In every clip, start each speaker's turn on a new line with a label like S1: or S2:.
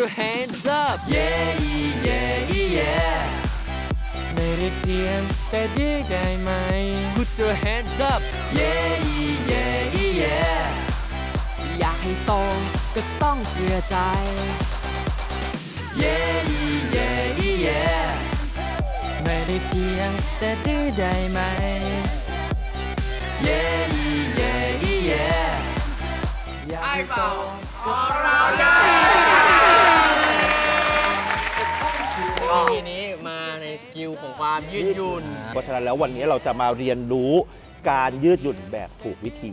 S1: your hands up yeah yeah yeah
S2: ไม่ได้เทียมแต่ดีได้ไหม
S1: Put your hands up yeah yeah yeah
S3: อยากให้โตก็ต้องเชื่อใจ
S1: yeah yeah yeah
S2: ไม่ได้เทียมแต่ดีได้ไหม
S1: yeah yeah yeah
S2: อยากให้โต
S4: ทีนี้มาในสกิลของความยืดหยุ่น
S5: เพราะฉะนั้นแล้ววันนี้เราจะมาเรียนรู้การยืดหยุ่นแบบถูกวิธี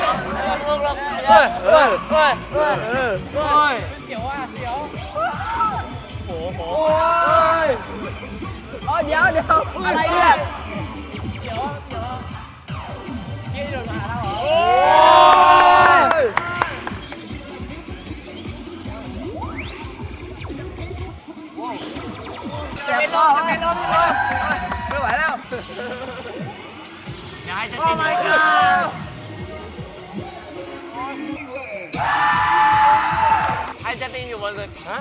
S4: เฮ้ยเฮ้ยเฮ้ยเฮ้ยเฮ้ยเฮ้ยเสียวอ่ะเสียวโอ้โหโอ้ย
S2: เดี๋ยวเดี๋ยวอะ
S4: ไรเนี่ย ตีนอยู่บนสุดฮะ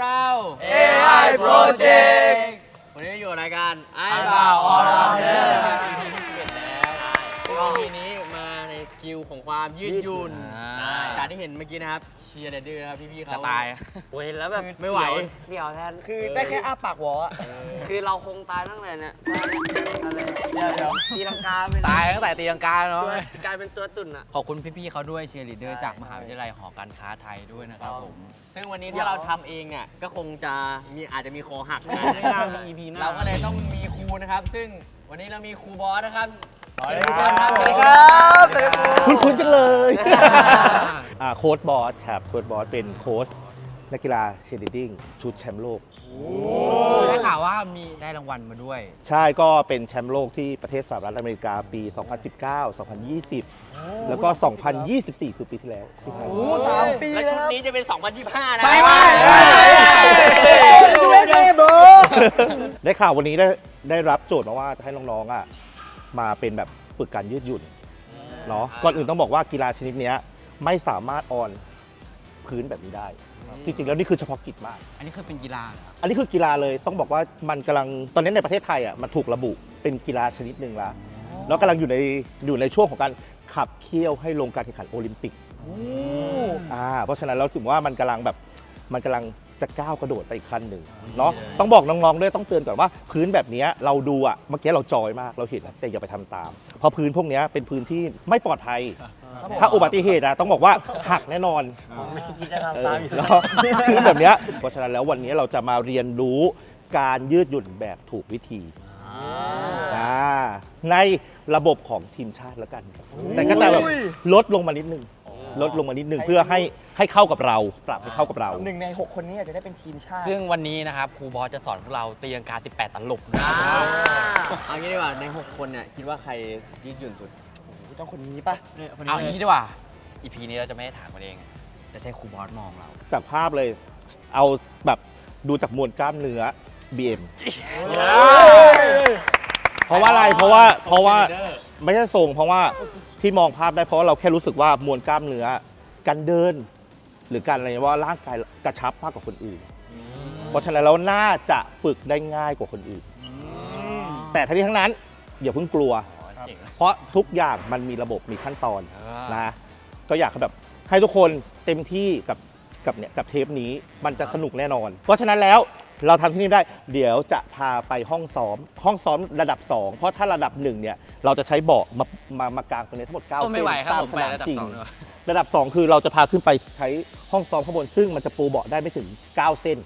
S4: เรา
S1: AI Project
S4: วันนี้อยู่รายการไอ้
S1: บ่าว All Rounder
S4: ก็ทีนี้มาในสกิลของความยืดหยุ่น
S1: อ่า
S4: จากที่เห็นเมื่อกี้นะครับ ชียร์เดดดื้อนะครับพี่ๆเขา
S1: จะตาย
S4: โอ้ยเห็นแล้วแบบไม่ไหว
S6: เสี่ยวแทน
S4: คือได้แค่อ้าปากวอ
S6: คือเราคงตายตั้งแต่เนี่ยเดี๋ยวเดี๋ยวตีลังกาไป
S1: ตายตั้งแต่ตีลังกาเนาะ
S6: ตัวกลายเป็นตัวตุ่นอะ
S1: ขอบคุณพี่ๆเขาด้วยเชียร์ลีดเดอร์จากมหาวิทยาลัยหอการค้าไทยด้วยนะครับผม
S4: ซึ่งวันนี้ถ้าเราทำเองเนี่ยก็คงจะมีอาจจะมีคอหักนะ
S6: ไม่น่ามี EP หน้า
S4: เราก็เลยต้องมีครูนะครับ ซึ่งวันนี้เรามีครูบอสนะครับ
S1: สวัสดี
S4: เชิญครับ
S1: สวัสดี
S4: บ
S1: ครับ
S4: สวัสดีครับ
S5: คุ้นๆจังเลยอ่า โค้ดบอสครับโค้ดบอสเป็นโค้ชนักกีฬาเชียร์ลีดดิ้งชุดแชมป์โลก
S1: ได้ข่าวว่ามีได้รางวัลมาด้วย
S5: ใช่ก็เป็นแชมป์โลกที่ประเทศสหรัฐอเมริกาปี 2019 2020 แล้วก็ 2024 คือปีที่แล้วที่ผ่านมา
S6: สามปี
S4: และ
S6: แล้
S4: ชุด
S6: ว
S4: นี้จะเป็น 2025 นะ
S1: ไปไป
S6: ดูเซ่โบ
S5: ได้ข่าววันนี้ได้ได้รับโจทย์มาว่าจะให้น้องๆอะมาเป็นแบบฝึกการยืดหยุ่นเนาะก่อนอื่นต้องบอกว่ากีฬาชนิดเนี้ย ไม่สามารถออนพื้นแบบนี้ได้ จริงๆ แล้วนี่คือเฉพาะกิจมาก
S1: อันนี้คือเป็นกีฬาเหรอ
S5: อันนี้คือกีฬาเลยต้องบอกว่ามันกำลังตอนนี้ในประเทศไทยอะมันถูกระบุเป็นกีฬาชนิดหนึ่งละแล้วกำลังอยู่ในอยู่ในช่วงของการขับเคี่ยวให้ลงการแข่งขันโอลิมปิกอ่าเพราะฉะนั้นเราถือว่ามันกำลังแบบมันกำลังจะก้าวกระโดดไปอีกขั้นหนึ่งเนาะต้องบอกน้องๆด้วยต้องเตือนก่อนว่าพื้นแบบเนี้ยเราดูอะเมื่อกี้เราจอยมากเราเห็นแล้วแต่อย่าไปทำตาม เพราะพื้นพวกเนี้ยเป็นพื้นที่ไม่ปลอดภัย ถ้าอุบัติเหตุอะต้องบอกว่าหักแน่นอน
S6: ไม่คิดจะ
S5: เอ
S6: ทำตาม
S5: อ
S6: อยู่
S5: แล้วพื้นแบบเนี้ยเพราะฉะนั้นแล้ววันนี้เราจะมาเรียนรู้การยืดหยุ่นแบบถูกวิธีอ่าในระบบของทีมชาติแล้วกัน แต่ก็จะแบบลดลงมานิดนึงลดลงมานิดนึงเพื่อให้ให้เข้ากับเราปรับให้เข้ากับเรา
S6: หนึ่งในหกคนนี้อาจจะได้เป็นทีมชาติ
S1: ซึ่งวันนี้นะครับครูบอสจะสอนพวกเราตีลังกา 18 ตลบนะ
S4: อ่าเอางี้ดีกว่าใน 6 คนเนี่ยคิดว่าใครยืดหยุ่นสุด
S6: ต้องคนนี้ป่ะ เนี่ยคนนี้
S1: เอาอย่างนี้ดีกว่า อีพีนี้เราจะไม่ได้ถามกันเองจะให้ครูบอสมองเรา
S5: จากภาพเลย เอาแบบดูจากมวลกล้ามเนื้อ BM เพราะว่าอะไรเพราะว่าเพราะว่าไม่ใช่ทรงเพราะว่าที่มองภาพได้เพราะว่าเราแค่รู้สึกว่ามวลกล้ามเนื้อการเดิน หรือการอะไรว่าร่างกายกระชับมากกว่าคนอื่น เพราะฉะนั้นแล้วน่าจะฝึกได้ง่ายกว่าคนอื่น แต่ทั้งนี้ทั้งนั้นอย่าเพิ่งกลัว
S4: เจ๋งนะ
S5: เพราะทุกอย่างมันมีระบบมีขั้นตอน
S4: อ่าน
S5: นะ ก็อยากให้แบบให้ทุกคนเต็มที่กับกับเนี่ยกับเทปนี้มันจะสนุกแน่นอน เพราะฉะนั้นแล้วเราทำที่นี่ได้ เดี๋ยวจะพาไปห้องซ้อม ห้องซ้อมระดับ 2 เพราะถ้าระดับ1เนี่ยเราจะใช้เบาะมามามากางตรงนี้ทั้งหมด9
S4: โอ้
S5: เส้น
S4: ไม่ไหวครับ
S5: ตาม
S4: ผม
S5: ส
S4: ไป
S5: นาม
S4: ระดับ
S5: จริง
S4: สองดีกว่า
S5: ระดับ 2 คือเราจะพาขึ้นไปใช้ห้องซ้อมข้างบน ซึ่งมันจะปูเบาะได้ไม่ถึง 9 เส้น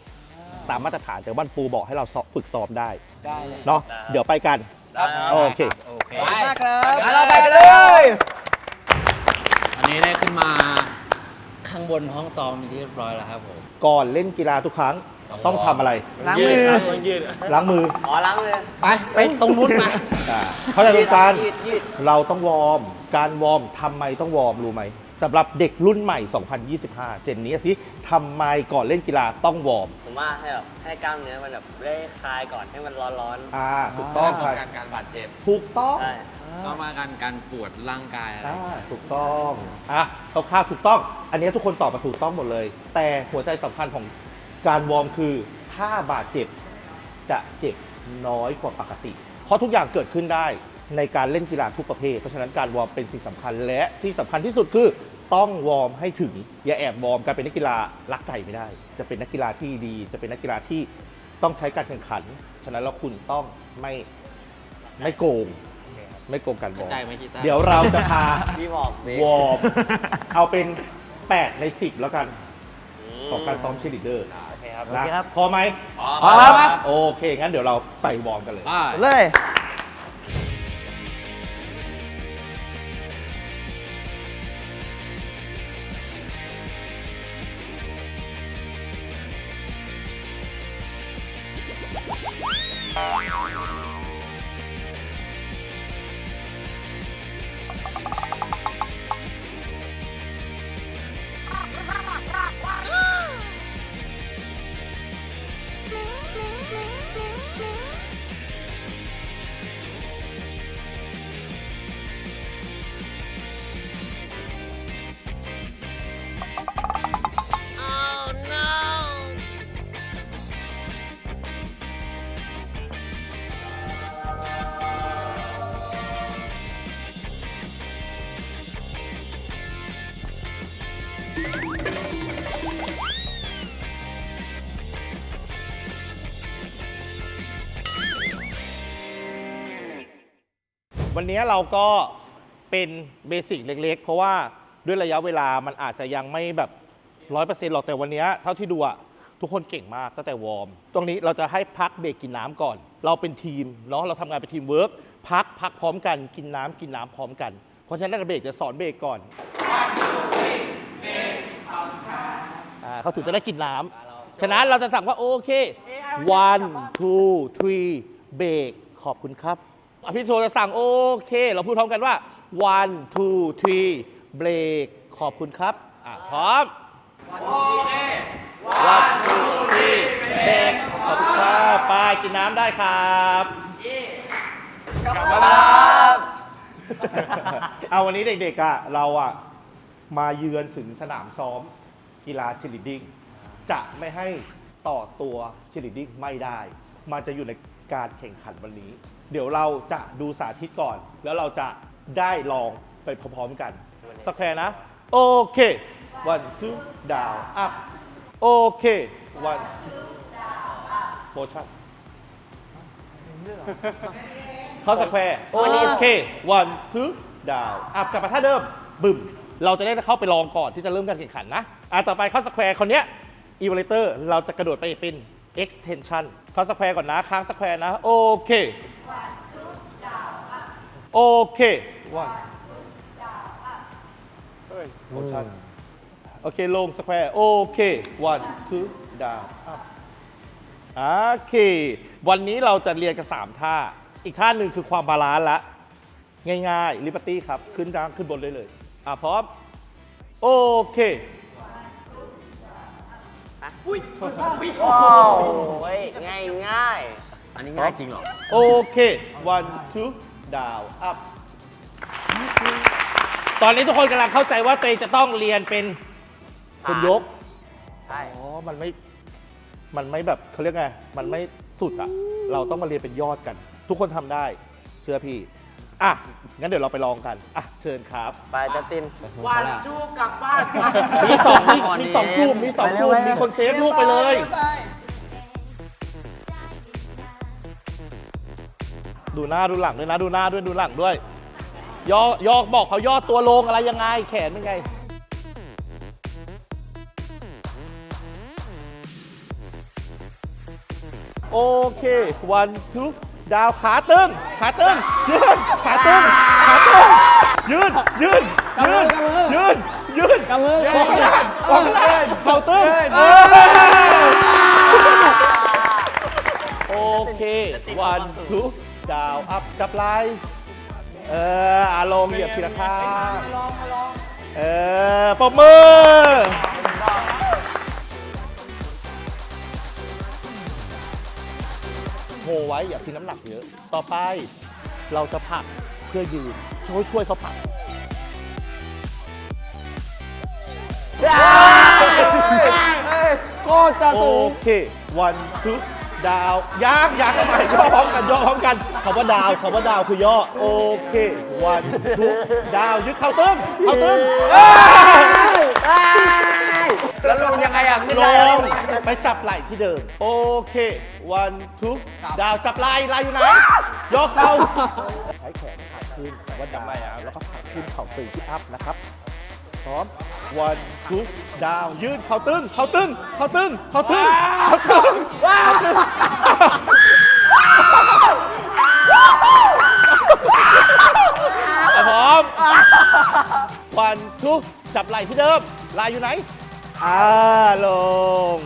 S5: ตามมาตรฐานแต่ว่าปูเบาะให้เราซ้อมฝึกซ้อมได้
S6: ได้เลย
S5: เนาะเดี๋ยวไปกัน โอเค
S4: โอเค
S2: มากครับ
S6: งั้นเราไปกันเลย
S4: อันนี้ได้ขึ้นมาข้างบนห้องซ้อมเป็นที่เรียบร้อยแล้วครับผม
S5: ก่อนเล่นกีฬาทุกครั้งต้องทำอะไร
S6: ล้างมือ
S5: ล้างมือ
S6: อ๋อล้างมือ
S4: ไป ไปตรงนู้นมา
S5: อ่าเข้าใจตรงกัน
S6: ยืดยืด
S5: เราต้องวอร์ม การวอร์มทำไมต้องวอร์มรู้ไหมสำหรับเด็กรุ่นใหม่ 2025 เจนนี้สิทำไมก่อนเล่นกีฬาต้องวอร์ม
S6: ผม ว่าให้แบบให้กล้ามเนื้อมันแบบได้คลายก่อนให้มันร้อน
S5: อ่าถูกต้อง
S4: ป้
S5: ค
S4: อ
S5: รั
S4: งกันการบาดเจ็บ
S5: ถูกต้อง
S6: ๆใช่
S4: ก็มากันการปวดร่างกายอะไร
S5: อ่าถูกต้องอะคร่าวๆถูกต้อง อันนี้ทุกคนตอบมาถูกต้องหมดเลย แต่หัวใจสำคัญของการวอร์มคือถ้าบาดเจ็บจะเจ็บน้อยกว่าปกติ เพราะทุกอย่างเกิดขึ้นได้ในการเล่นกีฬาทุกประเภท เพราะฉะนั้นการวอร์มเป็นสิ่งสำคัญและที่สำคัญที่สุดคือ ต้องวอร์มให้ถึง อย่าแอบวอร์มการเป็นนักกีฬารักไก่ไม่ได้ จะเป็นนักกีฬาที่ดี จะเป็นนักกีฬาที่ต้องใช้การแข่งขัน ฉะนั้นแล้วคุณต้องไม่ไม่โกง ไม่โกงการวอร์ม
S4: ใจไหมกีตาร์
S5: เดี๋ยวเราจะพา
S6: พี่บอกเบ
S5: วอร์มเอาเป็น 8 ใน 10 แล้วกัน ของการซ้อมเชยร์ลิเดอร์
S6: โอเคครับ
S5: นะพอไหม
S4: พร้อมครับ
S5: โอเค งั้นเดี๋ยวเราไปวอร์มกันเลย
S4: ไป
S2: เลย
S5: วันนี้เราก็เป็นเบสิกเล็กๆ เพราะว่าด้วยระยะเวลามันอาจจะยังไม่แบบร้อยเปอร์เซ็นต์หรอกแต่วันนี้เท่าที่ดูอะทุกคนเก่งมากตั้งแต่วอร์ม ตรงนี้เราจะให้พักเบรกกินน้ำก่อน เราเป็นทีมเนาะเราทำงานเป็นทีมเวิร์กพักพักพร้อมกันกินน้ำกินน้ำพร้อมกัน เพราะฉะนั้นเบรกจะสอนเบรกก่อนอ่าเขาถึงจะได้กินน้ำฉะนั้นเราจะสั่งว่าโอเค one two three เบรกขอบคุณครับ อภิโชจะสั่งโอเค เราพูดพร้อมกันว่า one two three เบรกขอบคุณครับ อะ พร้อม one two three เบรกขอบคุณครับไปกินน้ำได้ครับกลับมาครับเอาวันนี้เด็กๆอะเราอะมาเยือนถึงสนามซ้อมกีฬาชิลิดดิ้งจะไม่ให้ต่อตัวชิลิดดิ้งไม่ได้ มันจะอยู่ในการแข่งขันวันนี้ เดี๋ยวเราจะดูสาธิตก่อน แล้วเราจะได้ลองไปพร้อมๆกัน สแควร์นะ โอเค one two down up โอเค one two motion เข้าสแควร์โอเค one two down up กลับมาท่าเดิมบึ้มเราจะได้เข้าไปลองก่อนที่จะเริ่มการแข่งขันนะ อะต่อไปเข้าสแควร์คนเนี้ย e v a l u a t o r เราจะกระโดดไปเป็น extension เข้าสแควร์ก่อนนะ ค้างสแควร์นะ โอเคโอเค one โมชั่นโอเค ลงสแควร์โอเค one two down up โอเค วันนี้เราจะเรียนกันสามท่า อีกท่าหนึ่งคือความบาลานซ์ละ ง่ายๆลิปตี้ครับ ขึ้นด้านขึ้นบนได้เลย อะพร้อม โอเค
S6: โอ้ยง่ายง่าย
S4: อันนี้ง่ายจริงเหรอ
S5: โอเค one two down up ตอนนี้ทุกคนกำลังเข้าใจว่าตัวเองจะต้องเรียนเป็นคนยก
S6: ใช่
S5: อ๋อ มันไม่ มันไม่แบบเขาเรียกไง มันไม่สุดอะเราต้องมาเรียนเป็นยอดกัน ทุกคนทำได้ เชื่อพี่ อะ งั้นเดี๋ยวเราไปลองกัน อะ เชิญครับ
S6: ไปจัสติน
S4: วันจูกลับบ้าน
S5: มีสองมีมีสองกลุ่มมีสองกลุ่มมีคนเซฟลูกไปเลย ดูหน้าดูหลังด้วยนะ ดูหน้าด้วยดูหลังด้วย ย่อย่อบอกเขาย่อตัวลงอะไรยังไง แขนเป็นไง โอเควันทุก ดาวขาตึง ขาตึง ยืน ขาตึง ขาตึง ยืน ยืน ยืน ยืน ยืน
S3: กำมือ
S5: ขอขนาดขอขนาดเข่าตึงเออโอเค วันทุกดาวอัพจับไลเอออารมณ์เหยียบทีละข้างเออปรบมือ โหไว้อย่าทิ้งน้ำหนักเยอะ ต่อไปเราจะผลักเพื่อยืนช่วยช่วยเขาผลัก
S3: โคตรจะ
S5: โอ
S3: สูง
S5: เควันทุก ดาวยากยากทำไมย่อพร้อมกันย่อพร้อมกันคำว่าดาวคำว่าดาวคือย่อโอเควันทุกดาวยึดเข่าตึ้งเข่าตึ้งเอ้ย
S6: แล้วลงยังไงอะขึ้น
S5: ล
S6: ได้
S5: งไปจับไหล่ที่เดิม โอเควันทุกดาวจับไหล่ไหล่อยู่ไหนยกเข่าใช้แขนผลักขึ้นคำว่าดาวแล้วก็ผลักขึ้นเข่าตึงที่อัพนะครับ พร้อมวันทุกดาวยืนเข่าตึงเข่าตึงเข่าตึงเข่าตึงเข่าตึงเข่าตึงอะพร้อมวันทุกจับไหล่ที่เดิมไหล่อยู่ไหนอ่าลง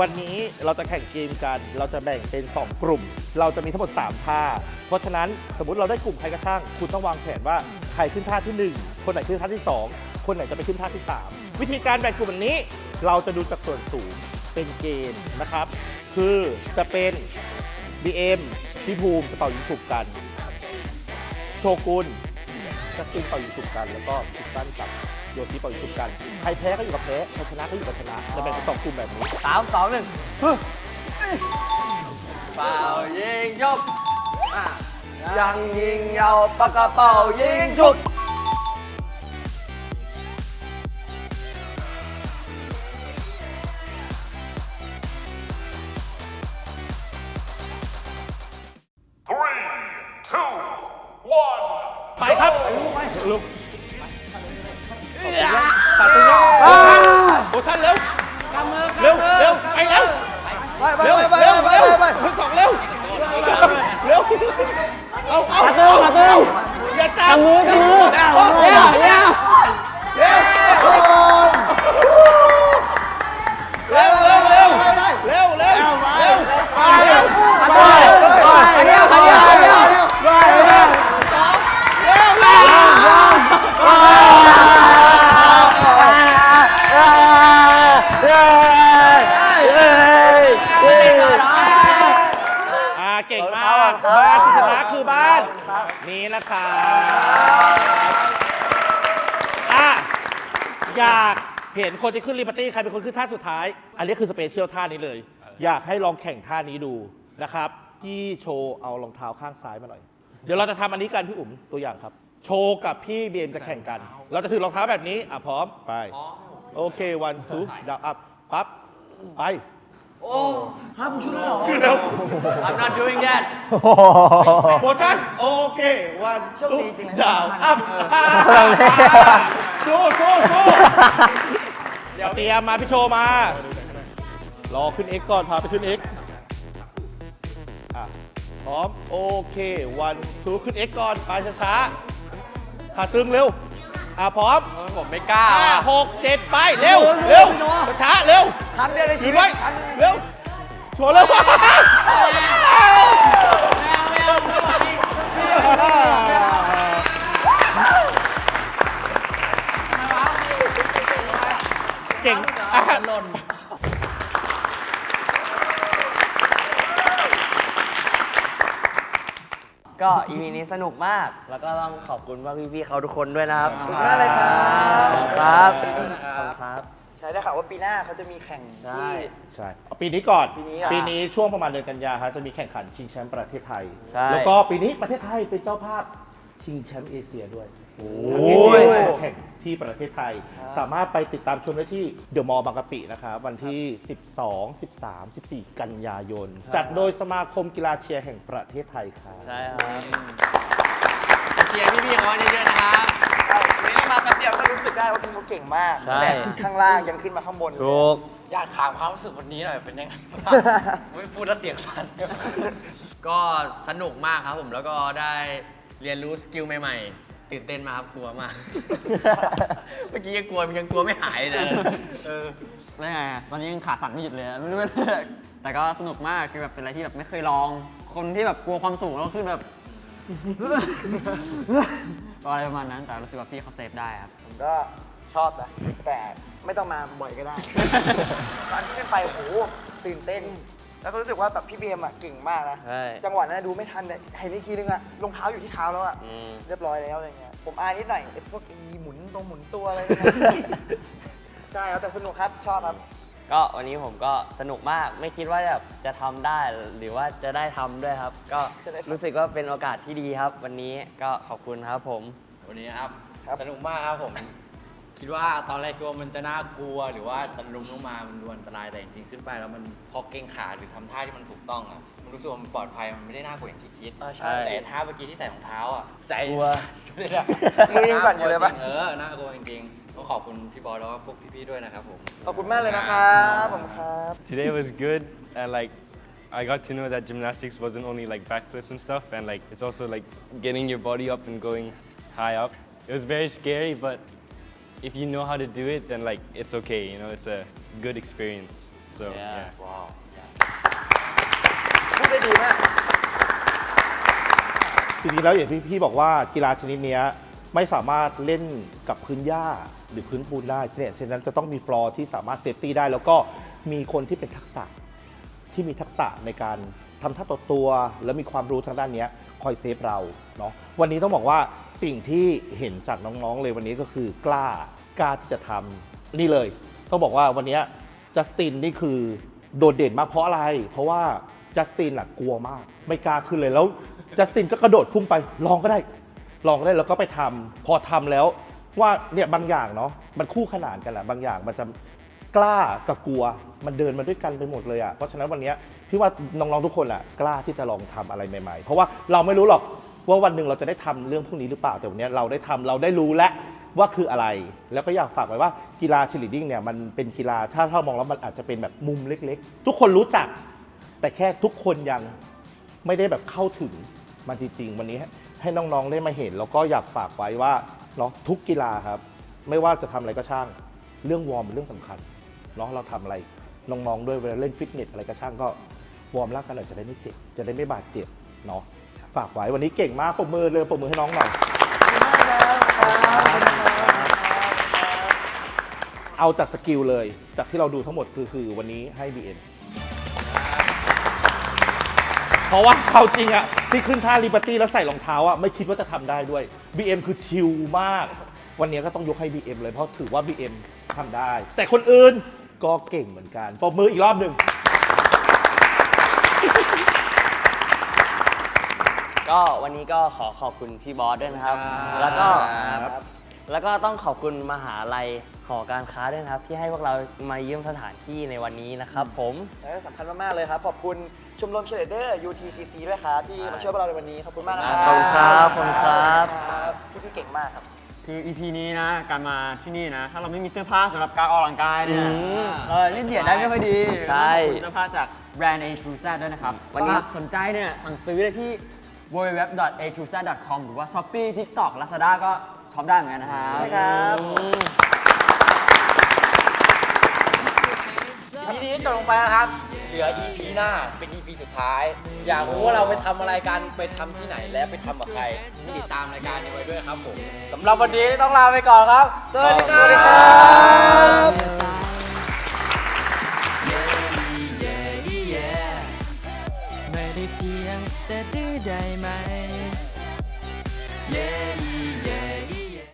S5: วันนี้เราจะแข่งเกมกัน เราจะแบ่งเป็น 2 กลุ่ม เราจะมีทั้งหมด 3 ท่า เพราะฉะนั้นสมมติเราได้กลุ่มใครก็ช่าง คุณต้องวางแผนว่าใครขึ้นท่าที่ 1 คนไหนขึ้นท่าที่ 2 คนไหนจะไปขึ้นท่าที่ 3 วิธีการแบ่งกลุ่มแบบนี้ เราจะดูจากส่วนสูงเป็นเกณฑ์นะครับ คือจะเป็น BM พี่ภูมิจะเป่ายิงฉุบกัน โชกุนจะกินเป่ายิงฉุบกัน แล้วก็คิดสั้นกับโยนที่เป่ายิงฉุบกัน ใครแพ้ก็อยู่กับแพ้ใครชนะก็อยู่กับชนะจะแบ่งเป็นสองกลุ่มแบบนี้
S6: สามสองหนึ่งเป่ายิงยกอะยังยิงยาวปากกระเป๋ายิงฉุด
S5: เร็วเอาเอา
S3: ขาตึงขาตึง
S5: อย่าจับ
S3: กำมือกำมือเนี่ยเนี่ย
S5: เร็วเร็วเร็วเร็วเร็วเร็วเร็วเร็วเร็ว
S3: อันเดียวอันเดียวอันเดียว
S5: เร็วเร็วอ่าเก่งมาก บ้านที่ชนะคือบ้าน นี้นะครับอะอยากเห็นคนที่ขึ้นรีปาร์ตี้ใครเป็นคนขึ้นท่าสุดท้าย อันนี้คือสเปเชียลท่านี้เลย อยากให้ลองแข่งท่านี้ดูนะครับพี่โชว์เอารองเท้าข้างซ้ายมาหน่อย เดี๋ยวเราจะทำอันนี้กันพี่อุ๋มตัวอย่างครับ โชว์กับพี่เบียมจะแข่งกัน เราจะถือรองเท้าแบบนี้อะพร้อมไป โอเควันทูดาวอัพปั๊บไป โอ้ห้ามชุดเลยเหรอเร็ว
S4: I'm not doing that
S5: โพชั่นโอเค วันทุกดาวอัพสู้สู้สู้เดี๋ยวเตรียมมาพี่โชว์มา รอขึ้น X ก่อน พาไปขึ้น X อะพร้อม โอเค วันทูขึ้น X ก่อน ไปช้าๆขาตึงเร็ว อะ พร้อม
S4: ผมไม่กล้า
S5: ห้า
S4: ว่ะ
S5: หกเจ็ดไป เร็ว เร็วช้าๆเร็ว
S6: ครั้งเดียวใน
S5: หยุ
S6: ชี
S5: ด
S6: วิ
S5: ไว้
S6: ต
S5: เร็วโชว์เร็วเก่งอะหล่น
S6: ก็อีพีนี้สนุกมาก แล้วก็ต้องขอบคุณว่าพี่ๆเขาทุกคนด้วยนะครับ
S4: ขอบคุณมากเลยครับ
S6: ครับ ขอบคุณครับใช้ได้ได้ข่า วว่าปีหน้าเขาจะมีแข่งที่
S5: ใช่เอาปีนี้ก่อน
S6: ปีนี้อะ
S5: ปีนี้ช่วงประมาณเดือนกันยาครับจะมีแข่งขันชิงแชมป์ประเทศไทย
S1: ใช่
S5: แล้วก็ปีนี้ประเทศไทยเป็นเจ้าภาพชิงแชมป์เอเชียด้วย
S1: โอ้
S5: ทั้งเอเชียและแข่งที่ประเทศไทยสามารถไปติดตามชมได้ที่เดอะมอลล์บางกะปินะครับวันที่ 12 13 14 กันยายน จัดโดยสมาคมกีฬาเชียร์แห่งประเทศไทยครับ
S1: ใช่ครับ
S4: เชียร์พี่ๆเขาเยอะๆนะครับ
S6: เอาวันนี้ มาแป๊บเดียวก็รู้สึกได้ว่าพี่เขาเก่งมาก
S1: ใช่
S6: แต่ข้างล่างยังขึ้นมาข้างบนเลย
S1: ถูก
S4: อยากถามความรู้สึกวันนี้หน่อยเป็นยังไงบ้างไม่พูดแล้วเสียงสั่น ก็สนุกมากครับผมแล้วก็ได้เรียนรู้สกิลใหม่ๆ ตื่นเต้นมากครับกลัวมาก เมื่อกี้ยังกลัวยังกลัวไม่หายเลยเออ
S2: แล้วไงอะตอนนี้ยังขาสั่นไม่หยุดเลยอะไม่รู้ว่า แต่ก็สนุกมากคือแบบเป็นอะไรที่แบบไม่เคยลอง คนที่แบบกลัวความสูงแล้วขึ้นแบบก็ อะไรประมาณนั้นแต่รู้สึกว่าพี่เขาเซฟได้ครับ
S6: ผมก็ชอบนะแต่ไม่ต้องมาบ่อยก็ได้ ตอนที่ขึ้นไปโหตื่นเต้น แล้วก็รู้สึกว่าแบบพี่เบมอะเก่งมากนะ
S1: ใช่
S6: จังหวะนั้นดูไม่ทันเนี่ยเห็นอีกทีนึงอะรองเท้าอยู่ที่เท้าแล้วอะ
S1: อืม
S6: เรียบร้อยแล้วอะไรเงี้ยผมอายนิดหน่อยไอ้พวกอีหมุนตรงหมุนตัวอะไรเนี่ย ใช่ครับแต่สนุกครับชอบครับ
S1: ก็วันนี้ผมก็สนุกมากไม่คิดว่าแบบจะทำได้หรือว่าจะได้ทำด้วยครับ ก็
S6: จะได้ทำ
S1: รู้สึกว่าเป็นโอกาสที่ดีครับ วันนี้ก็ขอบคุณครับผม
S4: วันนี้นะครับ
S6: ครับ
S4: สนุกมากครับผม คิดว่าตอนแรกคิดว่ามันจะน่ากลัว หรือว่าตะลุมลงมา มันดูอันตรายแต่จริงๆขึ้นไปแล้วมันพอเก่งขาหรือทำท่าที่มันถูกต้องอะมันรู้สึกว่ามันปลอดภัยมันไม่ได้น่ากลัวอย่างที่คิด
S6: อ่าใช่
S4: แต่ท่าเมื่อกี้ที่ใส่รองเท้าอะใจ
S1: กลัว
S4: สั่นเลยอะ
S6: มือยังสั่นอยู่เลยปะา
S4: กวจริงเออน่ากลัวจริงๆ ต้องขอบคุณพี่บอลแล้วก็พวกพี่ๆด้วยนะครับผม
S6: ขอบคุณมากเลยนะครับผมครับ
S7: Today was good, and like I got to know that gymnastics wasn't only like backflips and stuff, and like it's also like getting your body up and going high up. It was very scary, but if you know how to do it, then like it's okay. You know, it's a good experience. So
S1: Yeah.
S7: yeah.
S4: ว้าว
S6: พูดได้ดีมาก
S5: จริงๆแล้วอย่างที่พี่บอกว่ากีฬาชนิดเนี้ยไม่สามารถเล่นกับพื้นหญ้าห รือพื้นปูนได้เนี่ยฉะนั้นจะต้องมีฟลอร์ที่สามารถเซฟตี้ได้ แล้วก็มีคนที่เป็นทักษะที่มีทักษะในการทำท่าต่อตัวแล้วมีความรู้ทางด้านนี้คอยเซฟเราเนาะวันนี้ต้องบอกว่าสิ่งที่เห็นจากน้องๆเลยวันนี้ก็คือกล้ากล้าที่จะทำนี่เลย ต้องบอกว่าวันนี้จัสตินนี่คือโดดเด่นมากเพราะอะไร เพราะว่าจัสตินหลักกลัวมาก ไม่กล้าขึ้นเลยแล้วจัสตินก็กระโดดพุ่งไปลองก็ได้ ลองก็ได้แล้วก็ไปทำพอทำแล้ว ว่าเนี่ยบางอย่างเนาะมันคู่ขนานกันแหละบางอย่างมันจะกล้ากับกลัวมันเดินมาด้วยกันไปหมดเลยอะ่ะเพราะฉะนั้นวันนี้พี่ว่าน้องๆทุกคนอะกล้าที่จะลองทำอะไรใหม่ๆ เพราะว่าเราไม่รู้หรอกว่าวันหนึ่งเราจะได้ทำเรื่องพวกนี้หรือเปล่าแต่วันนี้เราได้ทำเราได้รู้แล้วว่าคืออะไร แล้วก็อยากฝากไว้ว่ากีฬาชิลิดิ้งเนี่ยมันเป็นกีฬาถ้าถ้ามองแล้วมันอาจจะเป็นแบบมุมเล็ก ๆ ทุกคนรู้จัก แต่แค่ทุกคนยังไม่ได้แบบเข้าถึงมันจริงๆ วันนี้ให้น้องๆได้มาเห็น แล้วก็อยากฝากไว้ว่า เนาะทุกกีฬาครับ ไม่ว่าจะทำอะไรก็ช่าง เรื่องวอร์มเป็นเรื่องสำคัญเนาะเราทำอะไรน้องๆด้วยเวลาเล่นฟิตเนสอะไรก็ช่างก็วอร์มร่างกายหน่อยจะได้ไม่เจ็บจะได้ไม่บาดเจ็บเนาะฝากไว้วันนี้เก่งมากปรบมือเลยปรบมือให้น้องหน่อยเอาจากสกิลเลย จากที่เราดูทั้งหมดคือคือวันนี้ให้ BM เพราะว่าเอาจริงอะที่ขึ้นท่าลิเบอร์ตี้แล้วใส่รองเท้าอะไม่คิดว่าจะทำได้ด้วย BM คือชิลมาก วันนี้ก็ต้องยกให้ BM เลยเพราะถือว่า BM ทำได้ แต่คนอื่นก็เก่งเหมือนกันปรบมืออีกรอบหนึ่ง
S1: ก็วันนี้ก็ขอขอบคุณพี่บอสด้วยนะครับ แล้วก็ แล้วก็ต้องขอบคุณมหาลัยหอการค้าด้วยนะครับ ที่ให้พวกเรามาเยี่ยมสถานที่ในวันนี้นะครับผม
S6: และสำคัญมาก ๆ เลยครับ ขอบคุณชมรมเชลเดอร์ UTCC ด้วยครับที่มาช่วยพวกเราในวันนี้ ขอบคุณมากนะครั
S1: ขอบคุณครับขอบคุณครับ
S6: ครับพี่ๆเก่งมากครับ
S2: คือ EP นี้นะ การมาที่นี่นะ ถ้าเราไม่มีเสื้อผ้าสำหรับการออกกำลังกายเนี่ย
S1: อืม
S2: เราเล่นเดียดได้ไม่ค่อยดี
S1: ใช่
S2: ต้องขอบคุณเสื้อผ้าจากแบรนด์ A to Z ด้วยนะครับ
S1: วันนี้
S2: ถ้าสนใจเนี่ยสั่งซื้อได้ที่ www.a2z.com หรือว่า Shopee TikTok Lazada ก็ช็อปได้เหมือนกันนะครับ
S6: ใช่ครับ
S4: ทีนี้จบลงไปแล้วครับ เหลือ EP หน้าเป็น EP สุดท้าย อยากรู้ว่าเราไปทำอะไรกันไปทำที่ไหนและไปทำกับใครติดตามรายการนี้ไว้ด้วยครับผมสำหรับวันนี้ต้องลาไปก่อนครับ สวัสดีครับ ทีได้ไหม yeah